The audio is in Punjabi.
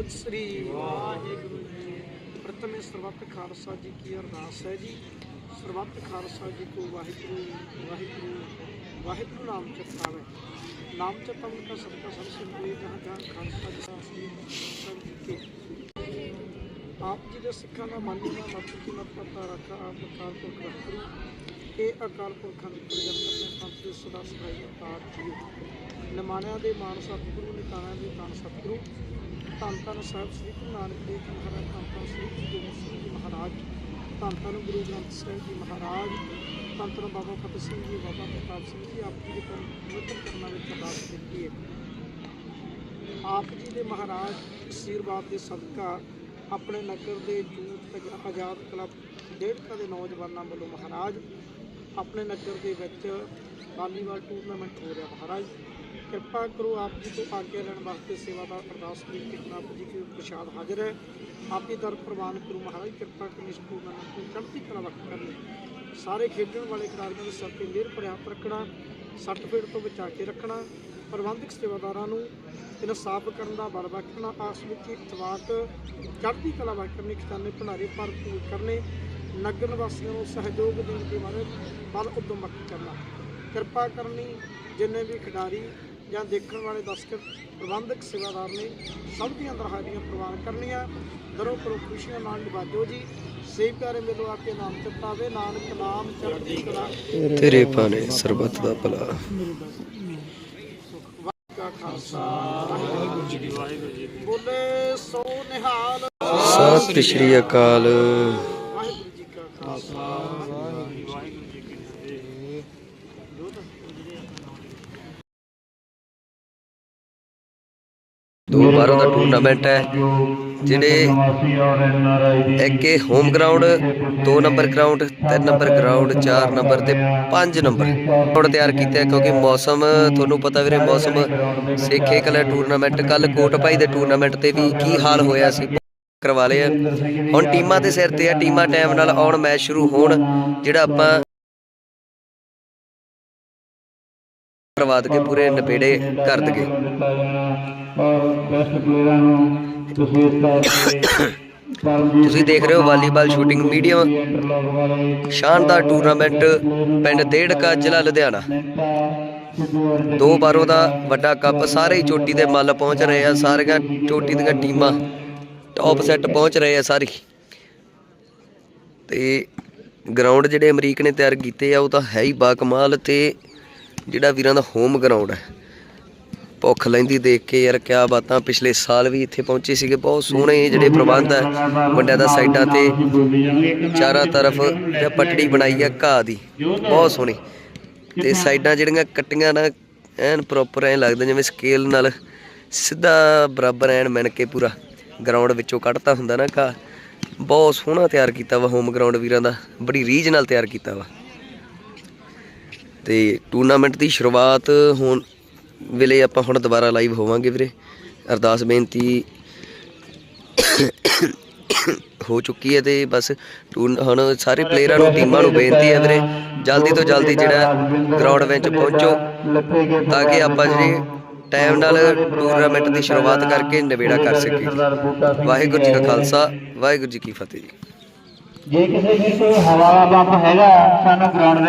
ਸਤਿ ਸ੍ਰੀ ਵਾਹਿਗੁਰੂ ਜੀ ਪ੍ਰਥਮੇ ਸਰਬੱਤ ਖਾਲਸਾ ਜੀ ਕੀ ਅਰਦਾਸ ਹੈ ਜੀ। ਸਰਬੱਤ ਖਾਲਸਾ ਜੀ ਕੋ ਵਾਹਿਗੁਰੂ ਵਾਹਿਗੁਰੂ ਵਾਹਿਗੁਰੂ ਨਾਮ ਚਿਤਾਵੇ ਨਾਮ ਚਿਤਾਵਨ ਦਾ ਸਦਕਾ ਸਭ ਸੇ ਹੋਏ, ਜਹਾਂ ਜਹਾਂ ਖਾਲਸਾ ਜੀ ਦਾ ਅਸਲੀ ਸਭ ਜੀ ਕੇ। ਆਪ ਜੀ ਦੇ ਸਿੱਖਾਂ ਦਾ ਮੰਨਣਾ ਮਤ ਕੀ ਮਤ ਪਤਾ ਰੱਖਾ ਆਪ ਅਕਾਲ ਪੁਰਖ ਰੱਖਰੂ ਇਹ ਅਕਾਲ ਪੁਰਖਾਂ ਦੀ ਪ੍ਰਜਤ ਆਪਣੇ ਪੰਥ ਦੇ ਸਦਾ ਸਹਾਈ ਅਵਤਾਰ ਜੀਓ ਨਿਮਾਣਿਆਂ ਦੇ ਮਾਨ ਸਤਿਗੁਰੂ, ਨਿਤਾਣਿਆਂ ਦੇ ਤਾਨ ਸਤਿਗੁਰੂ, ਧੰਨ ਧੰਨ ਸਾਹਿਬ ਸ੍ਰੀ ਗੁਰੂ ਨਾਨਕ ਦੇਵ ਜੀ ਮਹਾਰਾਜ, ਧੰਨ ਧੰਨ ਸ੍ਰੀ ਗੁਰੂ ਗੋਬਿੰਦ ਸਿੰਘ ਜੀ ਮਹਾਰਾਜ, ਧੰਨ ਧੰਨ ਗੁਰੂ ਗ੍ਰੰਥ ਸਾਹਿਬ ਜੀ ਮਹਾਰਾਜ, ਧੰਨ ਧੰਨ ਬਾਬਾ ਫਤਿਹ ਸਿੰਘ ਜੀ, ਬਾਬਾ ਪ੍ਰਤਾਪ ਸਿੰਘ ਜੀ, ਆਪ ਜੀ ਦੇ ਪਵਿੱਤਰ ਕਰਨਾ ਵਿੱਚ ਅਰਦਾਸ ਕੀਤੀ ਹੈ। ਆਪ ਜੀ ਦੇ ਮਹਾਰਾਜ ਅਸ਼ੀਰਵਾਦ ਦੇ ਸਦਕਾ ਆਪਣੇ ਨਗਰ ਦੇ ਯੂਥ ਆਜ਼ਾਦ ਕਲੱਬ ਡੇਢਕਾ ਦੇ ਨੌਜਵਾਨਾਂ ਵੱਲੋਂ ਮਹਾਰਾਜ ਆਪਣੇ ਨਗਰ ਦੇ ਵਿੱਚ ਵਾਲੀਬਾਲ ਟੂਰਨਾਮੈਂਟ ਹੋ ਰਿਹਾ। ਮਹਾਰਾਜ, ਕਿਰਪਾ ਕਰੋ ਆਪ ਜੀ ਤੋਂ ਆਗਿਆ ਲੈਣ ਵਾਸਤੇ ਸੇਵਾਦਾਰ ਅਰਦਾਸ ਲਈ ਕਿ ਆਪ ਜੀ ਕੀ ਪ੍ਰਸ਼ਾਦ ਹਾਜ਼ਰ ਹੈ। ਆਪ ਜੀ ਦਰ ਪ੍ਰਵਾਨ ਕਰੋ। ਮਹਾਰਾਜ, ਕਿਰਪਾ ਕਰੋ ਇਸ ਟੂਰਨਾਮੈਂਟ ਨੂੰ ਚੜ੍ਹਦੀ ਕਲਾ ਵਕਤ ਕਰਨ। ਸਾਰੇ ਖੇਡਣ ਵਾਲੇ ਖਿਡਾਰੀਆਂ ਦੇ ਸਿਰ ਤੇ ਮਿਹਰ ਭਰਿਆ ਹੱਥ ਰੱਖਣਾ ਸੱਟ ਤੋਂ ਬਚਾ ਕੇ ਰੱਖਣਾ ਪ੍ਰਬੰਧਕ ਸੇਵਾਦਾਰਾਂ ਨੂੰ ਇਨਸਾਫ ਕਰਨ ਦਾ ਬਲ ਬਖਸ਼ਣਾ ਆਸ ਵਿੱਚ ਇਤਵਾਕ ਚੜ੍ਹਦੀ ਕਲਾ ਵਕਤ ਕਰਨੀ ਖਜ਼ਾਨੇ ਭੰਡਾਰੇ ਭਰਪੂਰ ਕਰਨੇ ਨਗਰ ਨਿਵਾਸੀਆਂ ਨੂੰ ਸਹਿਯੋਗ ਦੇਣ ਦੇ ਬਾਰੇ ਬਲ ਉਦਮ ਕਰਨਾ। ਕਿਰਪਾ ਕਰਨੀ ਜਿੰਨੇ ਵੀ ਖਿਡਾਰੀ ਜਾਂ ਦੇਖਣ ਵਾਲੇ ਦਰਸ਼ਕ, ਪ੍ਰਬੰਧਕ ਸੇਵਾਦਾਰ ਨੇ ਸਭ ਦੀਆਂ ਅੰਦਰ ਹਾਜ਼ਰੀਆਂ ਪ੍ਰਵਾਨ ਕਰਨੀਆਂ। ਦਰੋ ਕਰੋ ਖੁਸ਼ੀਆਂ ਨਾਲ ਨਿਵਾਜੋ ਜੀ। ਸੇਵ ਪਿਆਰੇ ਮੇਲੋ ਆਪਕੇ ਨਾਮ ਚਿਤਾਵੇ ਨਾਨਕ ਨਾਮ ਚੜ੍ਹਦੀ ਕਲਾ। ਤੇਰੇ ਪਾਣੇ ਸਰਬੱਤ ਦਾ ਭਲਾ। ਵਾਹਿਗੁਰੂ ਕਾ ਖਾਲਸਾ ਵਾਹਿਗੁਰੂ ਜੀ ਕੀ ਵਾਹਿਗੁਰੂ ਬੋਲੇ ਸੋ ਨਿਹਾਲ ਸਤਿ ਸ਼੍ਰੀ ਅਕਾਲ। ਵਾਹਿਗੁਰੂ ਜੀ ਕਾ ਖਾਲਸਾ ਵਾਹਿਗੁਰੂ ਜੀ ਕੀ ਫਤਿਹ ਜੋਤ ਦੋ ਬਾਹਰੋਂ ਦਾ ਟੂਰਨਾਮੈਂਟ ਹੈ, ਜਿਹੜੇ ਇੱਕ ਇਹ ਹੋਮ ਗਰਾਊਂਡ ਦੋ ਨੰਬਰ ਗਰਾਊਂਡ ਤਿੰਨ ਨੰਬਰ ਗਰਾਊਂਡ ਚਾਰ ਨੰਬਰ ਤੇ ਪੰਜ ਨੰਬਰ ਗਰਾਊਂਡ ਤਿਆਰ ਕੀਤਾ ਕਿਉਂਕਿ ਮੌਸਮ, ਤੁਹਾਨੂੰ ਪਤਾ ਵੀਰੇ ਮੌਸਮ, ਸੇਖੇ ਕਲਾ ਟੂਰਨਾਮੈਂਟ ਕੱਲ ਕੋਟਪਾਈ ਦੇ ਟੂਰਨਾਮੈਂਟ ਤੇ ਵੀ ਕੀ ਹਾਲ ਹੋਇਆ ਸੀ, ਕਰਵਾ ਲਏ ਹੁਣ ਟੀਮਾਂ ਦੇ ਸਿਰ ਤੇ ਆ, ਟੀਮਾਂ ਟਾਈਮ ਨਾਲ ਆਉਣ ਮੈਚ ਸ਼ੁਰੂ ਹੋਣ, ਜਿਹੜਾ ਆਪਾਂ ਕਰਵਾ ਕੇ ਪੂਰੇ ਨਪੇੜੇ ਕਰ ਦਗੇ। ਬੈਸਟ ਪਲੇਅਰਾਂ ਨੂੰ ਤੁਸੀਂ ਇਸ ਕਰਕੇ ਤੁਸੀਂ ਦੇਖ ਰਹੇ ਹੋ ਵਾਲੀਬਾਲ ਸ਼ੂਟਿੰਗ ਮੀਡੀਅਮ ਸ਼ਾਨਦਾਰ ਟੂਰਨਾਮੈਂਟ ਪਿੰਡ ਡੇੜਕਾ ਜ਼ਿਲ੍ਹਾ ਲੁਧਿਆਣਾ। ਦੋ ਬਾਰੋਂ ਦਾ ਵੱਡਾ ਕੱਪ ਸਾਰੇ ਹੀ ਚੋਟੀ ਦੇ ਮੱਲ ਪਹੁੰਚ ਰਹੇ ਆ ਸਾਰੀਆਂ ਚੋਟੀ ਦੀਆਂ ਟੀਮਾਂ ਟੌਪ ਸੈੱਟ ਪਹੁੰਚ ਰਹੇ ਆ ਸਾਰੀ। ਤੇ ਗਰਾਊਂਡ ਜਿਹੜੇ ਅਮਰੀਕ ਨੇ ਤਿਆਰ ਕੀਤੇ ਆ ਉਹ ਤਾਂ ਹੈ ਹੀ ਬਾ ਕਮਾਲ ਤੇ ਜਿਹੜਾ ਵੀਰਾਂ ਦਾ ਹੋਮ ਗਰਾਊਂਡ ਹੈ। ਭੁੱਖ ਲੈਂਦੀ ਦੇਖ ਕੇ ਯਾਰ ਕਿਆ ਬਾਤਾਂ, ਪਿਛਲੇ ਸਾਲ ਵੀ ਇੱਥੇ ਪਹੁੰਚੇ ਸੀਗੇ, ਬਹੁਤ ਸੋਹਣੇ ਜਿਹੜੇ ਪ੍ਰਬੰਧ ਹੈ ਵੱਡਿਆਂ ਦਾ ਸਾਈਡਾਂ ਤੇ ਚਾਰਾਂ ਤਰਫ ਇਹ ਪਟੜੀ ਬਣਾਈ ਆ ਘਾਹ ਦੀ, ਬਹੁਤ ਸੋਹਣੀ। ਤੇ ਸਾਈਡਾਂ ਜਿਹੜੀਆਂ ਕੱਟੀਆਂ ਨਾ, ਐਨ ਪ੍ਰੋਪਰ ਐ ਲੱਗਦਾ ਜਿਵੇਂ ਸਕੇਲ ਨਾਲ ਸਿੱਧਾ ਬਰਾਬਰ ਐਨ ਮਿਣ ਕੇ ਪੂਰਾ ਗਰਾਊਂਡ ਵਿੱਚੋਂ ਕੱਢਤਾ ਹੁੰਦਾ ਨਾ ਘਾਹ। ਬਹੁਤ ਸੋਹਣਾ ਤਿਆਰ ਕੀਤਾ ਵਾ ਹੋਮ ਗਰਾਊਂਡ ਵੀਰਾਂ ਦਾ, ਬੜੀ ਰੀਝ ਨਾਲ ਤਿਆਰ ਕੀਤਾ ਵਾ। ਤੇ ਟੂਰਨਾਮੈਂਟ ਦੀ ਸ਼ੁਰੂਆਤ ਹੁਣ ਵੇਲੇ ਆਪਾਂ ਹੁਣ ਦੁਬਾਰਾ ਲਾਈਵ ਹੋਵਾਂਗੇ ਵੀਰੇ। ਅਰਦਾਸ ਬੇਨਤੀ ਹੋ ਚੁੱਕੀ ਹੈ ਤੇ ਬਸ ਟੂਰਨ ਹੁਣ ਸਾਰੇ ਪਲੇਅਰਾਂ ਨੂੰ ਟੀਮਾਂ ਨੂੰ ਬੇਨਤੀ ਹੈ ਵੀਰੇ। ਜਲਦੀ ਤੋਂ ਜਲਦੀ ਜਿਹੜਾ ਗਰਾਊਂਡ ਵਿੱਚ ਪਹੁੰਚੋ ਤਾਂ ਕਿ ਆਪਾਂ ਜਿਹੜੀ ਟਾਈਮ ਨਾਲ ਟੂਰਨਾਮੈਂਟ ਦੀ ਸ਼ੁਰੂਆਤ ਕਰਕੇ ਨਿਬੇੜਾ ਕਰ ਸਕੀਏ। ਵਾਹਿਗੁਰੂ ਜੀ ਕਾ ਖਾਲਸਾ, ਵਾਹਿਗੁਰੂ ਜੀ ਕੀ ਫਤਿਹ। ਜੇ ਕਿਸੇ ਵੀ ਕੋਈ ਹਵਾ ਦਾ ਹੈਗਾ, ਸਾਨੂੰ ਗਰਾਊਂਡ